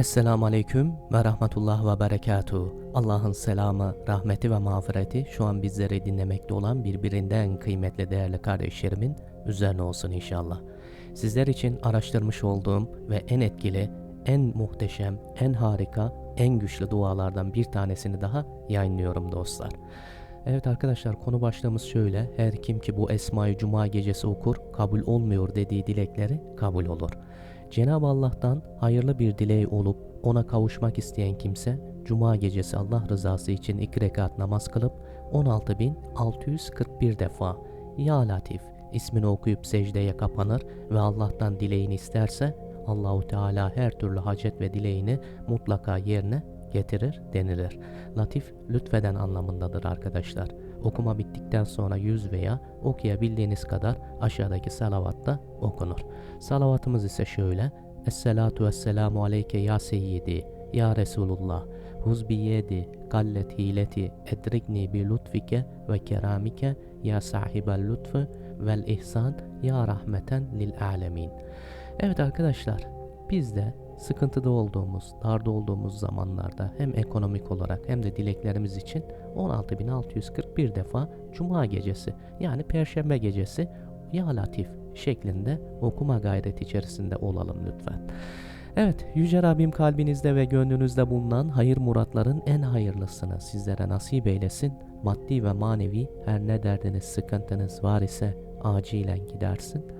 Esselamu Aleyküm ve Rahmetullah ve Berekatuhu. Allah'ın selamı, rahmeti ve mağfireti şu an bizleri dinlemekte olan birbirinden kıymetli değerli kardeşlerimin üzerine olsun inşallah. Sizler için araştırmış olduğum ve en etkili, en muhteşem, en harika, en güçlü dualardan bir tanesini daha yayınlıyorum dostlar. Evet arkadaşlar konu başlığımız şöyle. Her kim ki bu Esma-i Cuma gecesi okur, kabul olmuyor dediği dilekleri kabul olur. Cenab-ı Allah'tan hayırlı bir dileği olup ona kavuşmak isteyen kimse Cuma gecesi Allah rızası için iki rekat namaz kılıp 16.641 defa Ya Latif ismini okuyup secdeye kapanır ve Allah'tan dileğini isterse Allahu Teala her türlü hacet ve dileğini mutlaka yerine getirir denilir. Latif lütfeden anlamındadır arkadaşlar. Okuma bittikten sonra yüz veya okuyabildiğiniz kadar aşağıdaki salavatta okunur. Salavatımız ise şöyle. Esselatu vesselamu aleyke ya seyyidi ya Resulullah. Huz bi yedi gallet hileti edrikni bi lütfike ve keramike ya sahibel lütfü vel ihsan ya rahmeten lil alemin. Evet arkadaşlar biz de sıkıntıda olduğumuz, darda olduğumuz zamanlarda hem ekonomik olarak hem de dileklerimiz için 16.641 defa Cuma gecesi yani Perşembe gecesi Ya Latif şeklinde okuma gayreti içerisinde olalım lütfen. Evet, Yüce Rabbim kalbinizde ve gönlünüzde bulunan hayır muratların en hayırlısını sizlere nasip eylesin. Maddi ve manevi her ne derdiniz, sıkıntınız var ise acilen gidersin.